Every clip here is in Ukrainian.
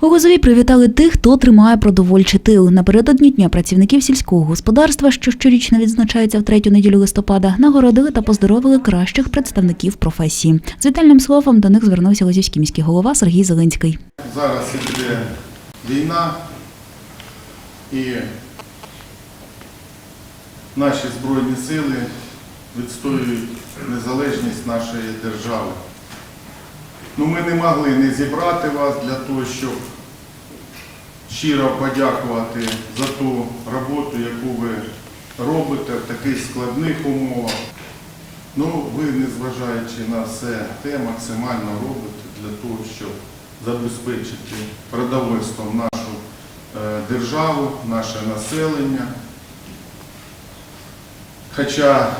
У Лозові привітали тих, хто тримає продовольчий тил. Напередодні дня працівників сільського господарства, що щорічно відзначається в третю неділю листопада, нагородили та поздоровили кращих представників професії. З вітальним словом до них звернувся Лозівський міський голова Сергій Зеленський. Зараз іде війна і наші Збройні сили відстоюють незалежність нашої держави. Ну, ми не могли не зібрати вас для того, щоб щиро подякувати за ту роботу, яку ви робите в таких складних умовах. Ну, ви, незважаючи на все те, максимально робите для того, щоб забезпечити продовольством нашу е, державу, наше населення. Хоча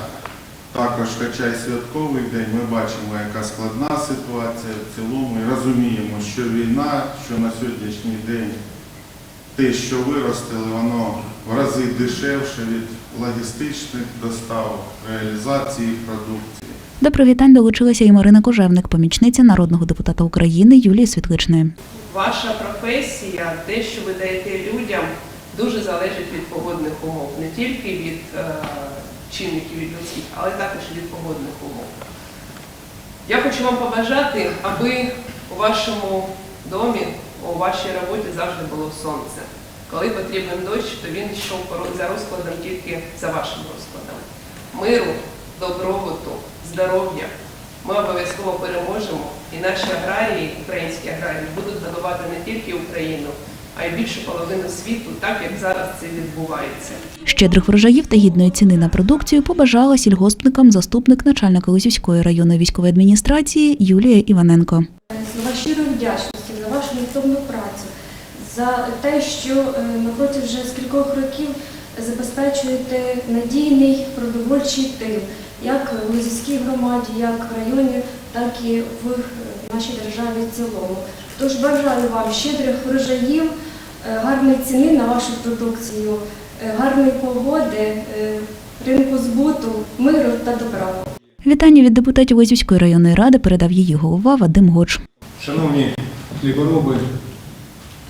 також, хоча й святковий день, ми бачимо, яка складна ситуація в цілому і розуміємо, що війна, що на сьогоднішній день те, що виростили, воно в рази дешевше від логістичних доставок, реалізації продукції. До привітань долучилася і Марина Кожевник, помічниця народного депутата України Юлії Світличної. Ваша професія, те, що ви даєте людям, дуже залежить від погодних умов, не тільки від е, чинників від людських, але також від погодних умов. Я хочу вам побажати, аби у вашому домі, у вашій роботі завжди було сонце. Коли потрібен дощ, то він йшов за розкладом тільки за вашим розкладом. Миру, добробуту, здоров'я. Ми обов'язково переможемо, і наші аграрії, українські аграрії, будуть годувати не тільки Україну, а й більшу половину світу, так як зараз це відбувається. Щедрих врожаїв та гідної ціни на продукцію побажала сільгоспникам заступник начальника Лозівської районної військової адміністрації Юлія Іваненко. слова щирої вдячності за вашу невтомну працю, за те, що е, на протязі вже скількох років забезпечуєте надійний продовольчий тил, як в Лозівській громаді, як в районі, так і в е, нашій державі в цілому. Тож бажаю вам щедрих врожаїв, е, гарної ціни на вашу продукцію, е, гарної погоди, е, ринку збуту, миру та добра. Вітання від депутатів Лозівської районної ради передав її голова Вадим Гоч. Шановні хлібороби,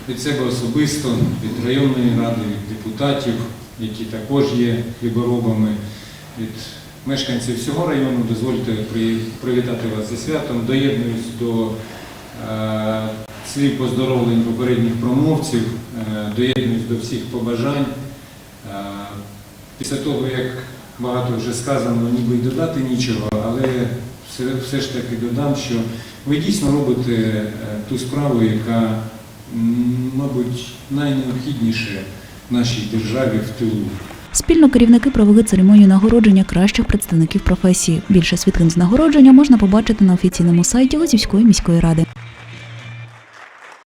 від себе особисто, від районної ради, від депутатів, які також є хліборобами, від мешканців всього району, дозвольте привітати вас зі святом. Доєднуюсь до слів поздоровлень попередніх промовців, е, доєднуюсь до всіх побажань. Е, Після того, як багато вже сказано, ніби й додати нічого, але все, все ж таки додам, що ви дійсно робите е, ту справу, яка, мабуть, найнеобхідніше в нашій державі в тилу. Спільно керівники провели церемонію нагородження кращих представників професії. Більше світлин з нагородження можна побачити на офіційному сайті Лозівської міської ради.